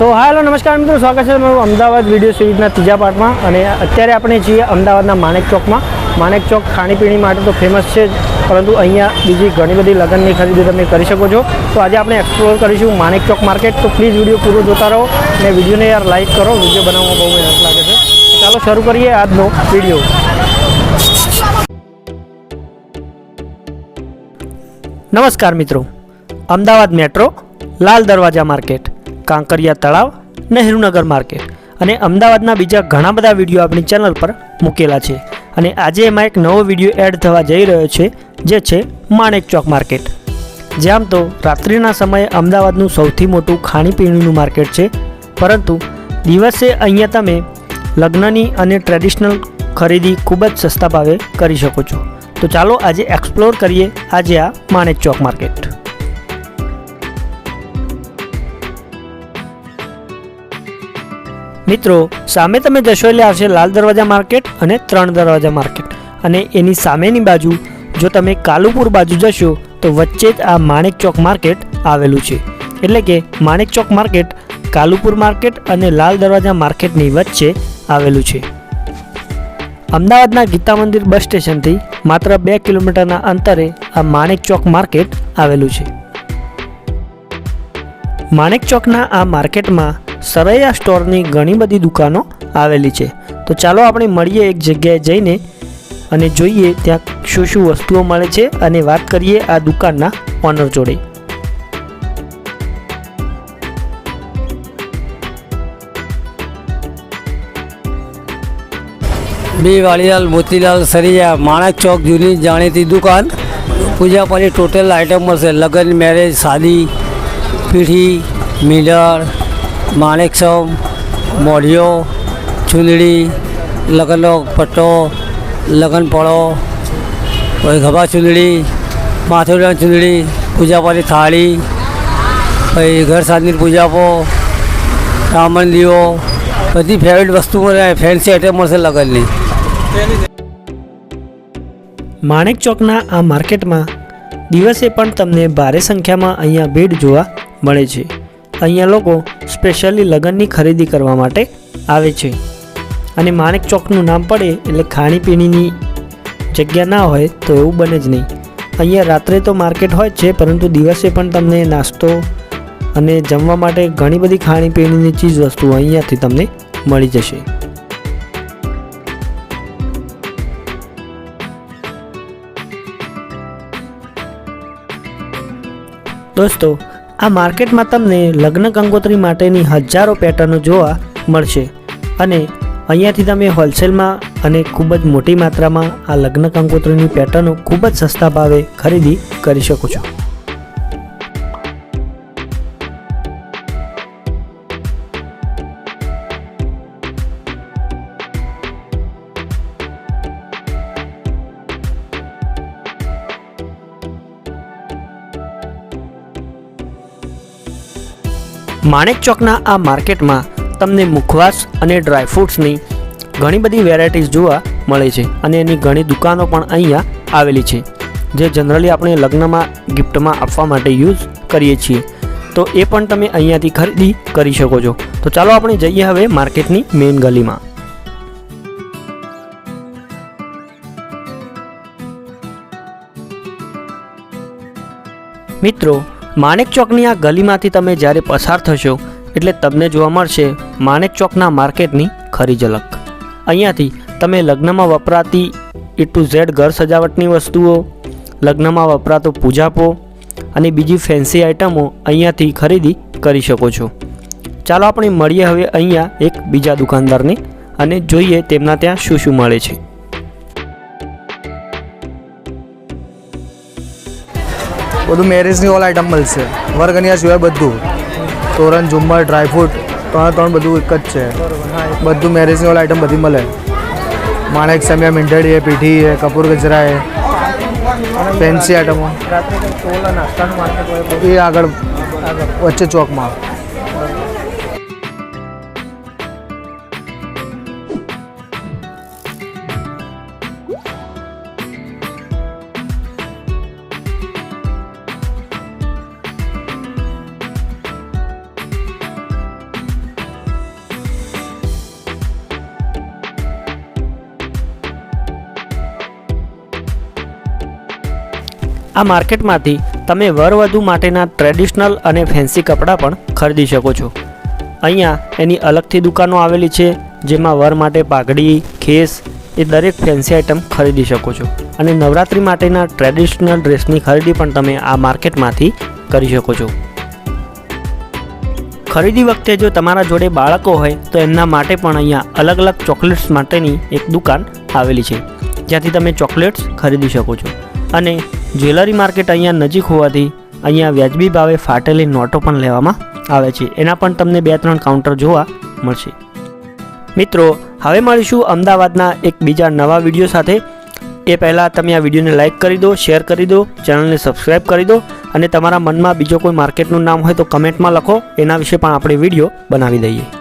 સો હાલો, નમસ્કાર મિત્રો, સ્વાગત છે તમારું અમદાવાદ વીડિયો સિરીઝના ત્રીજા પાર્ટમાં. અને અત્યારે આપણે છીએ અમદાવાદના માણેક ચોકમાં. માણેક ચોક ખાણીપીણી માટે તો ફેમસ છે, પરંતુ અહીંયા બીજી ઘણી બધી લગ્નની ખરીદી તમે કરી શકો છો. તો આજે આપણે એક્સપ્લોર કરીશું માણેક ચોક માર્કેટ તો પ્લીઝ વીડિયો પૂરો જોતા રહો અને વિડીયોને યાર લાઈક કરો. વીડિયો બનાવવામાં બહુ મહેનત લાગે છે. ચાલો શરૂ કરીએ આજનો વીડિયો. નમસ્કાર મિત્રો, અમદાવાદ મેટ્રો, લાલ દરવાજા માર્કેટ. કાંકરિયા તળાવ, નહેરુનગર માર્કેટ. અને અમદાવાદના બીજા ઘણા બધા વીડિયો આપણી ચેનલ પર મૂકેલા છે. અને આજે એમાં એક નવો વીડિયો એડ થવા જઈ રહ્યો છે, જે છે માણેક ચોક માર્કેટ. જ્યાં તો રાત્રિના સમયે અમદાવાદનું સૌથી મોટું ખાણીપીણીનું માર્કેટ છે. પરંતુ દિવસે અહીંયા તમે લગ્નની અને ટ્રેડિશનલ ખરીદી ખૂબ જ સસ્તા ભાવે કરી શકો છો. તો ચાલો આજે એક્સપ્લોર કરીએ આજે આ માણેક ચોક માર્કેટ. મિત્રો, સામે તમે જશો એટલે આવશે લાલ દરવાજા માર્કેટ અને ત્રણ દરવાજા માર્કેટ. અને એની સામેની બાજુ, જો તમે કાલુપુર બાજુ જશો, તો વચ્ચે જ આ માણેક ચોક માર્કેટ આવેલું છે. એટલે કે માણેક ચોક માર્કેટ, કાલુપુર માર્કેટ અને લાલ દરવાજા માર્કેટની વચ્ચે આવેલું છે. અમદાવાદના ગીતા મંદિર બસ સ્ટેશનથી માત્ર બે કિલોમીટરના અંતરે આ માણેક ચોક માર્કેટ આવેલું છે. માણેક ચોકના આ માર્કેટમાં સરૈયા સ્ટોરની ઘણી બધી દુકાનો આવેલી છે. તો ચાલો આપણે મળીએ એક જગ્યાએ જઈને અને જોઈએ ત્યાં શું શું વસ્તુઓ મળે છે અને વાત કરીએ આ દુકાનના ઓનર જોડે. બે વાળીલાલ મોતીલાલ, સરિયા માણેક ચોક જૂની જાણીતી દુકાન. પૂજા પૂજાપાની ટોટલ આઇટમ મળશે. લગ્ન મેરેજ શાદી પીઠી મીંડળ માણેકસમ મોઢિયો, ચૂંદડી, લગ્નનો પટ્ટો, લગનપળો પછી ગભા ચૂંદડી માથુરા ચૂંદડી પૂજાપાની થાળી, પછી ઘર સાંજની પૂજાપો રામણ દીવો, બધી ફેવરેટ વસ્તુ ફેન્સી આઈટમ મળશે લગ્નની. માણેક ચોકના આ માર્કેટમાં દિવસે પણ તમને ભારે સંખ્યામાં અહીંયા ભીડ જોવા મળે છે. અહીંયા લોકો સ્પેશિયલી લગ્નની ખરીદી કરવા માટે આવે છે. અને માણેક ચોકનું નામ પડે એટલે ખાણીપીણીની જગ્યા ના હોય તો એવું બને જ નહીં. અહીંયા રાત્રે તો માર્કેટ હોય જ છે, પરંતુ દિવસે પણ તમને નાસ્તો અને જમવા માટે ઘણી બધી ખાણીપીણીની ચીજ વસ્તુઓ અહીંયાથી તમને મળી જશે. દોસ્તો આ માર્કેટમાં તમને લગ્ન કંકોત્રી માટેની હજારો પેટર્નો જોવા મળશે. અને અહીંયાથી તમે હોલસેલમાં અને ખૂબ જ મોટી માત્રામાં આ લગ્ન કંકોત્રીની પેટર્નો ખૂબ જ સસ્તા ભાવે ખરીદી કરી શકો છો. માણેક ચોકના આ માર્કેટમાં તમને મુખવાસ અને ડ્રાયફ્રૂટ્સની ઘણી બધી વેરાયટીઝ જોવા મળે છે અને એની ઘણી દુકાનો પણ અહીંયા આવેલી છે, જે જનરલી આપણે લગ્નમાં ગિફ્ટમાં આપવા માટે યુઝ કરીએ છીએ. તો એ પણ તમે અહીંયાથી ખરીદી કરી શકો છો. તો ચાલો આપણે જઈએ હવે માર્કેટની મેઇન ગલીમાં. મિત્રો માણેક ચોકની આ ગલીમાંથી તમે જ્યારે પસાર થશો, એટલે તમને જોવા મળશે માણેક ચોકના માર્કેટની ખરી ઝલક. અહીંયાથી તમે લગ્નમાં વપરાતી એ ટુ ઝેડ ઘર સજાવટની વસ્તુઓ, લગ્નમાં વપરાતો પૂજાપો અને બીજી ફેન્સી આઇટમો અહીંયાથી ખરીદી કરી શકો છો. ચાલો આપણે મળીએ હવે અહીંયા એક બીજા દુકાનદારને અને જોઈએ તેમના ત્યાં શું શું મળે છે. બધું મેરેજની ઓલ આઇટમ મળશે. વર્ગનિયા સિવાય બધું. તોરણ ઝુમ્મર ડ્રાયફ્રૂટ ત્રણ ત્રણ બધું એક જ છે. બધું મેરેજની ઓલ આઇટમ બધી મળે. માણેક સમિયા મીંઢળી હે પીઠી એ કપૂર ગજરા હે ફેન્સી આઇટમો એ આગળ વચ્ચે ચોકમાં. આ માર્કેટમાંથી તમે વરવધુ માટેના ટ્રેડિશનલ અને ફેન્સી કપડાં પણ ખરીદી શકો છો. અહીંયા એની અલગથી દુકાનો આવેલી છે, જેમાં વર માટે પાઘડી, ખેસ એ દરેક ફેન્સી આઇટમ ખરીદી શકો છો. અને નવરાત્રિ માટેના ટ્રેડિશનલ ડ્રેસની ખરીદી પણ તમે આ માર્કેટમાંથી કરી શકો છો. ખરીદી વખતે જો તમારા જોડે બાળકો હોય, તો એમના માટે પણ અહીંયા અલગ અલગ ચોકલેટ્સ માટેની એક દુકાન આવેલી છે, જ્યાંથી તમે ચોકલેટ્સ ખરીદી શકો છો. અને જ્વેલરી માર્કેટ અહીંયા નજીક હોવાથી અહીંયા વ્યાજબી ભાવે ફાટેલી નોટો પણ લેવામાં આવે છે. એના પણ તમને બે ત્રણ કાઉન્ટર જોવા મળશે. મિત્રો, હવે મળીશું અમદાવાદના એક બીજા નવા વીડિયો સાથે. એ પહેલાં તમે આ વિડીયોને લાઇક કરી દો શેર કરી દો ચેનલને સબસ્ક્રાઈબ કરી દો અને તમારા મનમાં બીજો કોઈ માર્કેટનું નામ હોય તો કમેન્ટમાં લખો. એના વિશે પણ આપણે વીડિયો બનાવી દઈએ.